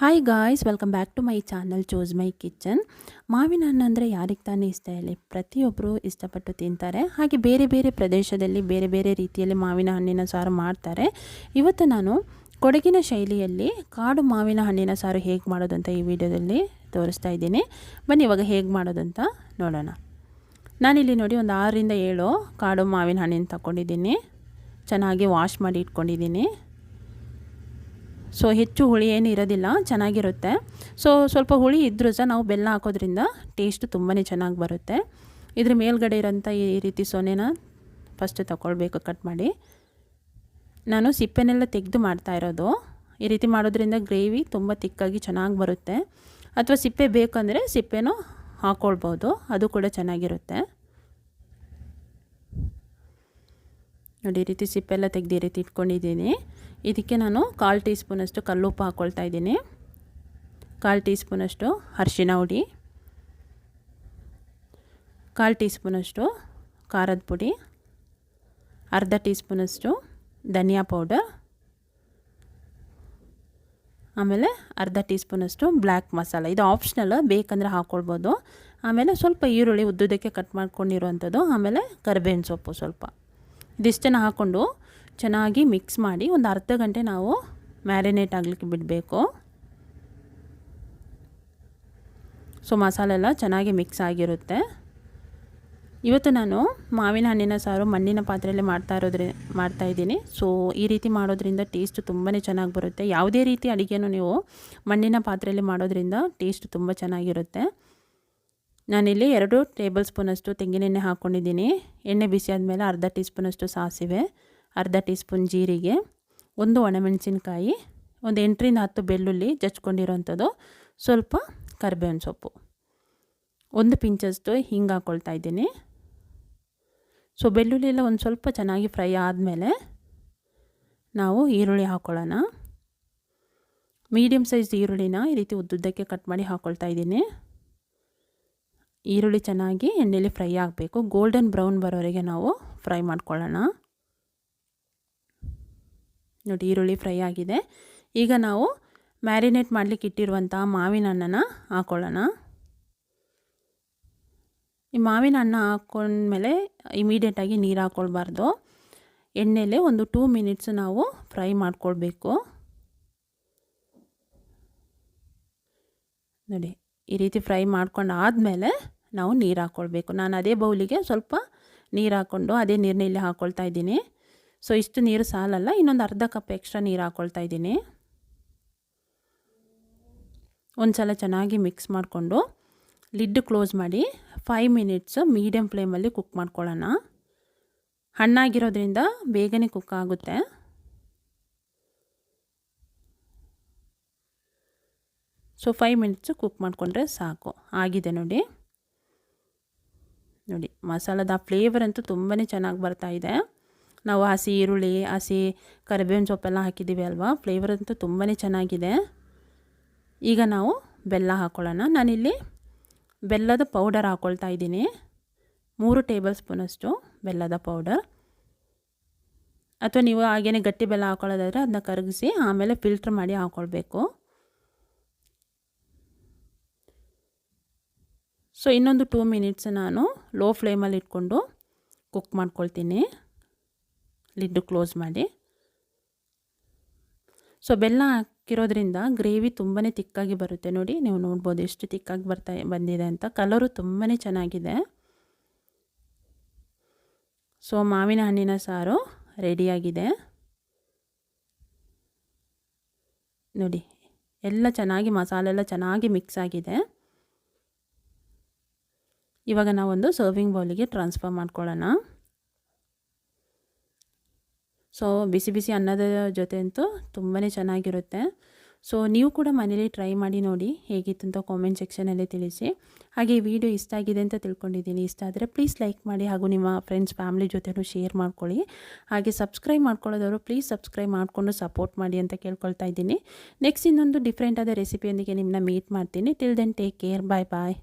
Hi guys welcome back to my channel choose my kitchen ಮಾವಿನ ಹಣ್ಣು ಅಂದರೆ ಯಾರಿಗೆ ತಾನೇ ಇಷ್ಟ ಇಲ್ಲ ಪ್ರತಿಯೊಬ್ಬರು ಇಷ್ಟಪಟ್ಟು ತಿಂತಾರೆ. ಹಾಗೆ ಬೇರೆ ಬೇರೆ ಪ್ರದೇಶದಲ್ಲಿ ಬೇರೆ ಬೇರೆ ರೀತಿಯಲ್ಲಿ ಮಾವಿನ ಹಣ್ಣಿನ ಸಾರು ಮಾಡ್ತಾರೆ. ಇವತ್ತು ನಾನು ಕೊಡಗಿನ ಶೈಲಿಯಲ್ಲಿ ಕಾಡು ಮಾವಿನ ಹಣ್ಣಿನ ಸಾರು ಹೇಗೆ ಮಾಡೋದು ಅಂತ ಈ ವಿಡಿಯೋದಲ್ಲಿ ತೋರಿಸ್ತಾ ಇದ್ದೀನಿ. ಬನ್ನಿ, ಇವಾಗ ಹೇಗೆ ಮಾಡೋದು ಅಂತ ನೋಡೋಣ. ನಾನಿಲ್ಲಿ ನೋಡಿ ಒಂದು ಆರರಿಂದ ಏಳು ಕಾಡು ಮಾವಿನ ಹಣ್ಣಿನ ತಗೊಂಡಿದ್ದೀನಿ ಚೆನ್ನಾಗಿ ವಾಶ್ ಮಾಡಿ ಇಟ್ಕೊಂಡಿದ್ದೀನಿ. ಸೊ ಹೆಚ್ಚು ಹುಳಿ ಏನು ಇರೋದಿಲ್ಲ, ಚೆನ್ನಾಗಿರುತ್ತೆ. ಸೊ ಸ್ವಲ್ಪ ಹುಳಿ ಇದ್ದರೂ ಸಹ ನಾವು ಬೆಲ್ಲ ಹಾಕೋದ್ರಿಂದ ಟೇಸ್ಟ್ ತುಂಬಾ ಚೆನ್ನಾಗಿ ಬರುತ್ತೆ. ಇದ್ರ ಮೇಲ್ಗಡೆ ಇರೋಂಥ ಈ ರೀತಿ ಸೊನೆನ ಫಸ್ಟ್ ತಗೊಳ್ಬೇಕು ಕಟ್ ಮಾಡಿ. ನಾನು ಸಿಪ್ಪೆನೆಲ್ಲ ತೆಗೆದು ಮಾಡ್ತಾ ಇರೋದು. ಈ ರೀತಿ ಮಾಡೋದ್ರಿಂದ ಗ್ರೇವಿ ತುಂಬ ತಿಕ್ಕಾಗಿ ಚೆನ್ನಾಗಿ ಬರುತ್ತೆ. ಅಥವಾ ಸಿಪ್ಪೆ ಬೇಕಂದರೆ ಸಿಪ್ಪೆನೂ ಹಾಕ್ಕೊಳ್ಬೋದು ಅದು ಕೂಡ ಚೆನ್ನಾಗಿರುತ್ತೆ. ನೋಡಿ, ಈ ರೀತಿ ಸಿಪ್ಪೆಲ್ಲ ತೆಗೆದು ಈ ರೀತಿ ಇಟ್ಕೊಂಡಿದ್ದೀನಿ. ಇದಕ್ಕೆ ನಾನು ಕಾಲು ಟೀ ಸ್ಪೂನಷ್ಟು ಕಲ್ಲುಪ್ಪು ಹಾಕ್ಕೊಳ್ತಾ ಇದ್ದೀನಿ. ಕಾಲು ಟೀ ಸ್ಪೂನಷ್ಟು ಅರಿಶಿನ ಹುಡಿ ಕಾಲು ಟೀ ಸ್ಪೂನಷ್ಟು ಖಾರದ ಪುಡಿ. ಅರ್ಧ ಟೀ ಸ್ಪೂನಷ್ಟು ಧನಿಯಾ ಪೌಡರ್. ಆಮೇಲೆ ಅರ್ಧ ಟೀ ಸ್ಪೂನಷ್ಟು ಬ್ಲ್ಯಾಕ್ ಮಸಾಲ. ಇದು ಆಪ್ಷನಲ್, ಬೇಕಂದರೆ ಹಾಕ್ಕೊಳ್ಬೋದು ಆಮೇಲೆ ಸ್ವಲ್ಪ ಈರುಳ್ಳಿ ಉದ್ದುದಕ್ಕೆ ಕಟ್ ಮಾಡ್ಕೊಂಡಿರುವಂಥದ್ದು. ಆಮೇಲೆ ಕರಿಬೇವಿನ ಸೊಪ್ಪು ಸ್ವಲ್ಪ. ಇದಿಷ್ಟನ್ನು ಹಾಕ್ಕೊಂಡು ಚೆನ್ನಾಗಿ ಮಿಕ್ಸ್ ಮಾಡಿ ಒಂದು ಅರ್ಧ ಗಂಟೆ ನಾವು ಮ್ಯಾರಿನೇಟ್ ಆಗಲಿಕ್ಕೆ ಬಿಡಬೇಕು. ಸೊ ಮಸಾಲೆ ಎಲ್ಲ ಚೆನ್ನಾಗಿ ಮಿಕ್ಸ್ ಆಗಿರುತ್ತೆ. ಇವತ್ತು ನಾನು ಮಾವಿನ ಹಣ್ಣಿನ ಸಾರು ಮಣ್ಣಿನ ಪಾತ್ರೆಯಲ್ಲಿ ಮಾಡ್ತಾ ಇರೋದ್ರಿ ಮಾಡ್ತಾಯಿದ್ದೀನಿ ಸೊ ಈ ರೀತಿ ಮಾಡೋದ್ರಿಂದ ಟೇಸ್ಟ್ ತುಂಬಾ ಚೆನ್ನಾಗಿ ಬರುತ್ತೆ. ಯಾವುದೇ ರೀತಿ ಅಡುಗೆನೂ ನೀವು ಮಣ್ಣಿನ ಪಾತ್ರೆಯಲ್ಲಿ ಮಾಡೋದ್ರಿಂದ ಟೇಸ್ಟ್ ತುಂಬ ಚೆನ್ನಾಗಿರುತ್ತೆ. ನಾನಿಲ್ಲಿ ಎರಡು ಟೇಬಲ್ ಸ್ಪೂನಷ್ಟು ತೆಂಗಿನೆಣ್ಣೆ ಹಾಕ್ಕೊಂಡಿದ್ದೀನಿ ಎಣ್ಣೆ ಬಿಸಿ ಆದಮೇಲೆ ಅರ್ಧ ಟೀ ಸ್ಪೂನಷ್ಟು ಸಾಸಿವೆ. ಅರ್ಧ ಟೀ ಸ್ಪೂನ್ ಜೀರಿಗೆ, ಒಂದು ಒಣಮೆಣಸಿನ್ಕಾಯಿ, ಒಂದು ಎಂಟರಿಂದ ಹತ್ತು ಬೆಳ್ಳುಳ್ಳಿ ಜಚ್ಕೊಂಡಿರೋಂಥದ್ದು ಸ್ವಲ್ಪ ಕರಿಬೇವಿನ ಸೊಪ್ಪು. ಒಂದು ಪಿಂಚಷ್ಟು ಹಿಂಗೆ ಹಾಕ್ಕೊಳ್ತಾ ಇದ್ದೀನಿ. ಸೊ, ಬೆಳ್ಳುಳ್ಳಿ ಒಂದು ಸ್ವಲ್ಪ ಚೆನ್ನಾಗಿ ಫ್ರೈ ಆದಮೇಲೆ ನಾವು ಈರುಳ್ಳಿ ಹಾಕ್ಕೊಳ್ಳೋಣ ಮೀಡಿಯಮ್ ಸೈಜ್ ಈರುಳ್ಳಿನ ಈ ರೀತಿ ಉದ್ದುದ್ದಕ್ಕೆ ಕಟ್ ಮಾಡಿ ಹಾಕ್ಕೊಳ್ತಾ ಇದ್ದೀನಿ. ಈರುಳ್ಳಿ ಚೆನ್ನಾಗಿ ಎಣ್ಣೆಯಲ್ಲಿ ಫ್ರೈ ಆಗಬೇಕು. ಗೋಲ್ಡನ್ ಬ್ರೌನ್ ಬರೋವರೆಗೆ ನಾವು ಫ್ರೈ ಮಾಡ್ಕೊಳ್ಳೋಣ. ನೋಡಿ ಈರುಳ್ಳಿ ಫ್ರೈ ಆಗಿದೆ. ಈಗ ನಾವು ಮ್ಯಾರಿನೇಟ್ ಮಾಡಲಿಕ್ಕೆ ಇಟ್ಟಿರುವಂಥ ಮಾವಿನ ಹಣ್ಣನ್ನು ಹಾಕ್ಕೊಳ್ಳೋಣ ಈ ಮಾವಿನ ಹಣ್ಣು ಹಾಕ್ಕೊಂಡ್ಮೇಲೆ ಇಮಿಡಿಯೇಟಾಗಿ ನೀರು ಹಾಕ್ಕೊಳ್ಬಾರ್ದು ಎಣ್ಣೆಲೆ ಒಂದು ಟೂ ಮಿನಿಟ್ಸ್ ನಾವು ಫ್ರೈ ಮಾಡ್ಕೊಳ್ಬೇಕು. ನೋಡಿ, ಈ ರೀತಿ ಫ್ರೈ ಮಾಡ್ಕೊಂಡು ಆದಮೇಲೆ ನಾವು ನೀರು ಹಾಕ್ಕೊಳ್ಬೇಕು ನಾನು ಅದೇ ಬೌಲಿಗೆ ಸ್ವಲ್ಪ ನೀರು ಹಾಕ್ಕೊಂಡು ಅದೇ ನೀರನ್ನ ಇಲ್ಲಿ ಹಾಕ್ಕೊಳ್ತಾ ಇದ್ದೀನಿ. ಸೊ ಇಷ್ಟು ನೀರು ಸಾಲಲ್ಲ, ಇನ್ನೊಂದು ಅರ್ಧ ಕಪ್ ಎಕ್ಸ್ಟ್ರಾ ನೀರು ಹಾಕ್ಕೊಳ್ತಾ ಇದ್ದೀನಿ. ಒಂದು ಸಲ ಚೆನ್ನಾಗಿ ಮಿಕ್ಸ್ ಮಾಡಿಕೊಂಡು ಲಿಡ್ ಕ್ಲೋಸ್ ಮಾಡಿ ಫೈವ್ ಮಿನಿಟ್ಸು ಮೀಡಿಯಮ್ ಫ್ಲೇಮಲ್ಲಿ ಕುಕ್ ಮಾಡ್ಕೊಳ್ಳೋಣ. ಹಣ್ಣಾಗಿರೋದ್ರಿಂದ ಬೇಗನೆ ಕುಕ್ ಆಗುತ್ತೆ. ಸೊ ಫೈವ್ ಮಿನಿಟ್ಸು ಕುಕ್ ಮಾಡಿಕೊಂಡ್ರೆ ಸಾಕು. ಆಗಿದೆ ನೋಡಿ. ನೋಡಿ, ಮಸಾಲದ ಫ್ಲೇವರ್ ಅಂತೂ ತುಂಬಾ ಚೆನ್ನಾಗಿ ಬರ್ತಾ ಇದೆ. ನಾವು ಹಸಿ ಈರುಳ್ಳಿ ಹಸಿ ಕರಿಬೇವಿನ ಸೊಪ್ಪೆಲ್ಲ ಹಾಕಿದ್ದೀವಿ ಅಲ್ವಾ? ಫ್ಲೇವರ್ ಅಂತೂ ತುಂಬಾ ಚೆನ್ನಾಗಿದೆ. ಈಗ ನಾವು ಬೆಲ್ಲ ಹಾಕ್ಕೊಳ್ಳೋಣ ನಾನಿಲ್ಲಿ ಬೆಲ್ಲದ ಪೌಡರ್ ಹಾಕ್ಕೊಳ್ತಾ ಇದ್ದೀನಿ. ಮೂರು ಟೇಬಲ್ ಸ್ಪೂನಷ್ಟು ಬೆಲ್ಲದ ಪೌಡರ್ ಅಥವಾ ನೀವು ಹಾಗೇನೆ ಗಟ್ಟಿ ಬೆಲ್ಲ ಹಾಕ್ಕೊಳ್ಳೋದಾದರೆ ಅದನ್ನ ಕರಗಿಸಿ ಆಮೇಲೆ ಫಿಲ್ಟ್ರ್ ಮಾಡಿ ಹಾಕ್ಕೊಳ್ಬೇಕು ಸೊ ಇನ್ನೊಂದು ಟೂ ಮಿನಿಟ್ಸ್ ನಾನು ಲೋ ಫ್ಲೇಮಲ್ಲಿ ಇಟ್ಕೊಂಡು ಕುಕ್ ಮಾಡ್ಕೊಳ್ತೀನಿ. ಲಿಡ್ಡು ಕ್ಲೋಸ್ ಮಾಡಿ. ಸೊ ಬೆಲ್ಲ ಹಾಕಿರೋದ್ರಿಂದ ಗ್ರೇವಿ ತುಂಬಾ ತಿಕ್ಕಾಗಿ ಬರುತ್ತೆ. ನೋಡಿ, ನೀವು ನೋಡ್ಬೋದು ಎಷ್ಟು ತಿಕ್ಕಾಗಿ ಬರ್ತಾ ಬಂದಿದೆ ಅಂತ. ಕಲರು ತುಂಬಾ ಚೆನ್ನಾಗಿದೆ. ಸೊ ಮಾವಿನ ಹಣ್ಣಿನ ಸಾರು ರೆಡಿಯಾಗಿದೆ. ನೋಡಿ, ಎಲ್ಲ ಚೆನ್ನಾಗಿ ಮಸಾಲೆ ಎಲ್ಲ ಚೆನ್ನಾಗಿ ಮಿಕ್ಸ್ ಆಗಿದೆ. ಇವಾಗ ನಾವೊಂದು ಸರ್ವಿಂಗ್ ಬೌಲಿಗೆ ಟ್ರಾನ್ಸ್ಫರ್ ಮಾಡ್ಕೊಳ್ಳೋಣ. ಸೊ ಬಿಸಿ ಬಿಸಿ ಅನ್ನದ ಜೊತೆ ಅಂತೂ ತುಂಬಾ ಚೆನ್ನಾಗಿರುತ್ತೆ. ಸೊ ನೀವು ಕೂಡ ಮನೇಲಿ ಟ್ರೈ ಮಾಡಿ ನೋಡಿ ಹೇಗಿತ್ತು ಅಂತ ಕಾಮೆಂಟ್ ಸೆಕ್ಷನಲ್ಲಿ ತಿಳಿಸಿ. ಹಾಗೆ ವಿಡಿಯೋ ಇಷ್ಟ ಆಗಿದೆ ಅಂತ ತಿಳ್ಕೊಂಡಿದ್ದೀನಿ. ಇಷ್ಟ ಆದರೆ ಪ್ಲೀಸ್ ಲೈಕ್ ಮಾಡಿ ಹಾಗೂ ನಿಮ್ಮ ಫ್ರೆಂಡ್ಸ್ ಫ್ಯಾಮಿಲಿ ಜೊತೆನೂ ಶೇರ್ ಮಾಡ್ಕೊಳ್ಳಿ. ಹಾಗೆ ಸಬ್ಸ್ಕ್ರೈಬ್ ಮಾಡ್ಕೊಳ್ಳೋದವರು ಪ್ಲೀಸ್ ಸಬ್ಸ್ಕ್ರೈಬ್ ಮಾಡಿಕೊಂಡು ಸಪೋರ್ಟ್ ಮಾಡಿ ಅಂತ ಕೇಳ್ಕೊಳ್ತಾ ಇದ್ದೀನಿ. ನೆಕ್ಸ್ಟ್ ಇನ್ನೊಂದು ಡಿಫ್ರೆಂಟ್ ಆದ ರೆಸಿಪಿಯೊಂದಿಗೆ ನಿಮ್ಮನ್ನ ಮೀಟ್ ಮಾಡ್ತೀನಿ. Till then take care bye bye